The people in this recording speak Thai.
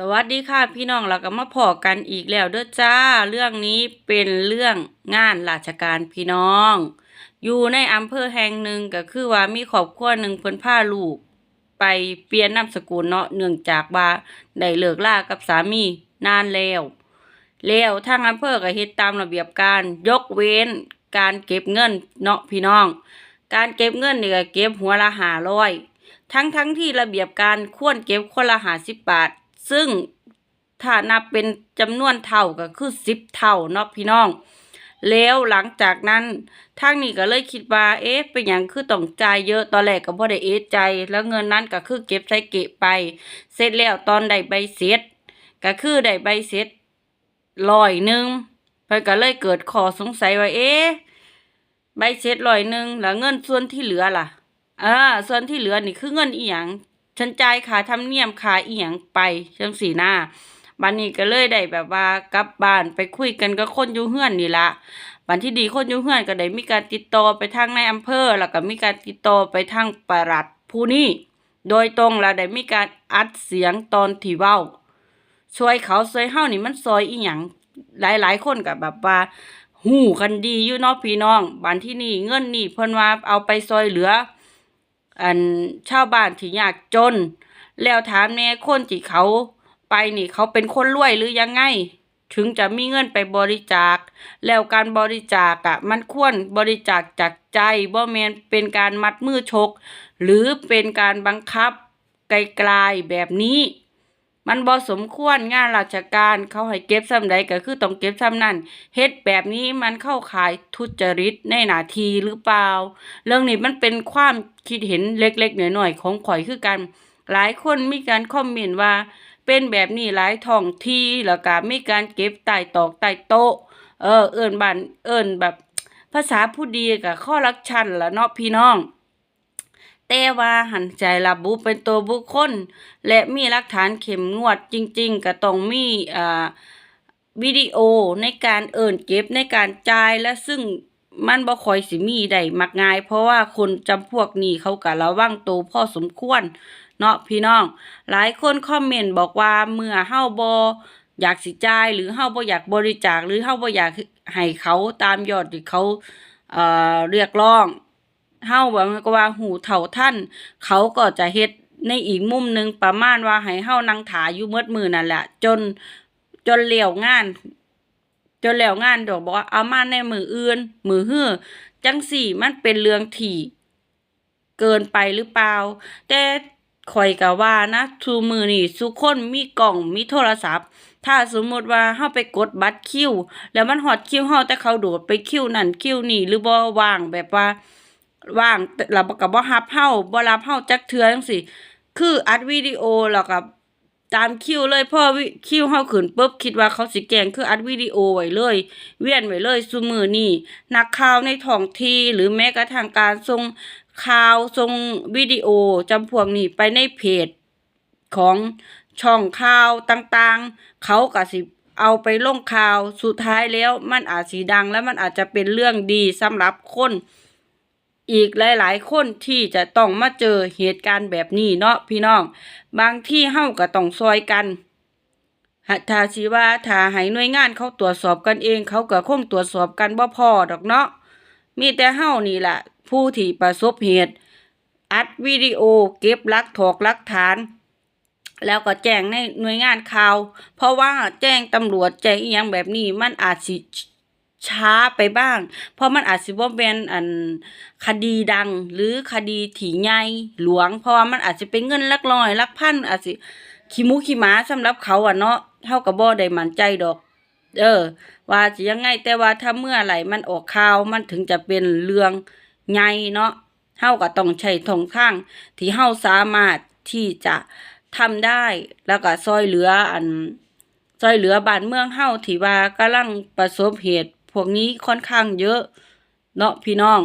สวัสดีค่ะพี่น้องเราก็มาพอกันอีกแล้วเด้อจ้า เรื่องนี้เป็นเรื่องงานราชการพี่น้อง อยู่ในอำเภอแห่งหนึ่งก็คือว่ามีครอบครัวหนึ่งเพิ่นพาลูก ไปเปลี่ยนนามสกุลเนาะเนื่องจากว่าได้เลิกลากับสามีนานแล้ว แล้วทางอำเภอก็เฮ็ดตามระเบียบการยกเว้นการเก็บเงินเนาะพี่น้อง การเก็บเงินนี่ก็เก็บหัวละห้าร้อยทั้งทั้งที่ระเบียบการควรเก็บคนละห้าสิบบาท ซึ่งถ้านับเป็นจำนวนเท่าก็คือสิบเท่าเนาะพี่น้อง แล้วหลังจากนั้นทางนี้ก็เลยคิดว่า เอ๊ะเป็นอย่างคือต้องจ่ายเยอะตอนแรกก็บ่ได้เอะใจแล้วเงินนั้นก็คือเก็บใส่เกะไป เสร็จแล้วตอนได้ใบเสร็จก็คือได้ใบเสร็จร้อยหนึ่งเพิ่นก็เลยเกิดข้อสงสัยว่าเอ๊ะใบเสร็จร้อยหนึ่งแล้วเงินส่วนที่เหลือล่ะอ่าส่วนที่เหลือนี่คือเงินอีหยัง ฉันจ่ายค่าธรรมเนียมค่าอีหยังไปจังสีหน้าบัดนี้ก็เลยได้แบบว่ากลับบ้านไปคุยกันกับคนอยู่เฮือนนี่ละบัดที่ดีคนอยู่เฮือนก็ได้มีการติดต่อไปทางในอำเภอ แล้วก็มีการติดต่อไปทางปลัดผู้นี้โดยตรงแล้วได้มีการอัดเสียงตอนที่เว้าช่วยเขาช่วยเฮานี่มันซอยอีหยังหลายๆ คนก็แบบว่าหูกันดีอยู่นาะพี่น้องบันที่นี่เงินนี่เพิ่นว่าเอาไปซอยเหลือ อันชาวบ้านที่ยากจน แล้วถามแน่คนที่เขาไปนี่เขาเป็นคนรวยหรือยังไง ถึงจะมีเงินไปบริจาค แล้วการบริจาคอะมันควรบริจาคจากใจบ่แมนเป็นการมัดมือชก หรือเป็นการบังคับไกลๆแบบนี้ มันบ่สมควรงานราชการเขาให้เก็บซ้ำใดก็คือต้องเก็บซ้ำนั่นเฮ็ดแบบนี้มันเข้าข่ายทุจริตในหนาทีหรือเปล่า เรื่องนี้มันเป็นความคิดเห็นเล็กๆหน่อยๆของข่อยคือกันหลายคนมีการคอมเมนต์ว่า เป็นแบบนี้หลายท้องที่แล้วก็มีการเก็บใต้ตอกใต้โต๊ะ เออเอิ้นบ้านเอิ้นแบบภาษาผู้ดีกับข้อรักชันละเนาะพี่น้อง แต่ว่าหันใจระบุเป็นตัวบุคคล และมีหลักฐานเข้มงวดจริง ๆ ก็ต้องมีอ่าวิดีโอในการเอิ่นเก็บในการจ่ายและซึ่งมันบ่คอยสิมีได้มักง่าย เพราะว่าคนจำพวกนี้เขาก็ระวังตัวพ่อสมควร เนาะพี่น้อง หลายคนคอมเมนต์บอกว่าเมื่อเฮาบ่อยากสิจ่ายหรือเฮาบ่อยากบริจาคหรือเฮาบ่อยากให้เขาตามยอดที่เขาเอ่อเรียกร้อง เฮาแบบก็ว่าหูเฒ่าท่าน เขาก็จะเฮ็ดในอีกมุมหนึ่งประมาณว่าให้เฮานั่งถาอยู่เมืดมือนั่นแหละจนจนเหลี้ยวงาน จนแล้วงานดอกบอกว่าเอามาในมืออื่น มือฮื้อจังสี่มันเป็นเรื่องที่ เกินไปหรือเปล่า แต่ข่อยก็ว่านะทุกมือนี่ทุกคนมีกล่องมีโทรศัพท์ ถ้าสมมติว่าเฮาไปกดบัตรคิว แล้วมันฮอดคิวเฮาแต่เขาโดดไปคิวนั่นคิวนี่หรือบ่ว่างแบบว่า ว่างเราก็บ่รับเฮาบ่รับเฮาจักเทือจังซี่คืออัดวิดีโอแล้วก็ตามคิวเลยพ่อวิคิวเฮาขึ้นปุ๊บคิดว่าเขาสิแกงคืออัดวิดีโอไว้เลย เวียนไว้เลยซุมือนี้นักข่าวในท้องที่หรือแม้กระทั่งการส่งข่าวส่งวิดีโอจำพวกนี้ไปในเพจของช่องข่าวต่างๆ เขาก็สิเอาไปลงข่าวสุดท้ายแล้วมันอาจสิดังและมันอาจจะเป็นเรื่องดีสำหรับคน อีกหลาย ๆ คนที่จะต้องมาเจอเหตุการณ์แบบนี้เนาะพี่น้อง บางที่เฮาก็ต้องซอยกันหถ้าสิว่าถ้าให้หน่วยงานเขาตรวจสอบกันเอง เขาก็คงตรวจสอบกันบ่พอดอกเนาะมีแต่เฮานี่แหละผู้ที่ประสบเหตุ อัดวิดีโอเก็บลักถอกลักฐาน แล้วก็แจ้งในหน่วยงานข่าว เพราะว่าแจ้งตำรวจแจ้งอีหยังแบบนี้มันอาจสิ ช้าไปบ้าง เพราะมันอาจสิบ่แม่นอันคดีดัง หรือคดีถี่ใหญ่หลวง เพราะว่ามันอาจจะเป็นเงินลักร้อยลักพันอาจสิขี้มูขี้หมาสำหรับเขาอะเนาะเฮาก็บ่ได้มั่นใจดอก เออ ว่าสิยังไงแต่ว่าถ้าเมื่อไหร่มันออกข่าวมันถึงจะเป็นเรื่องใหญ่เนาะเฮาก็ต้องใช้ทองทาง ที่เฮาสามารถที่จะทำได้แล้วก็ซอยเหลืออันซอยเหลือบ้านเมืองเฮาที่ว่ากำลังประสบเหตุ พวกนี้ค่อนข้างเยอะ เนาะพี่น้อง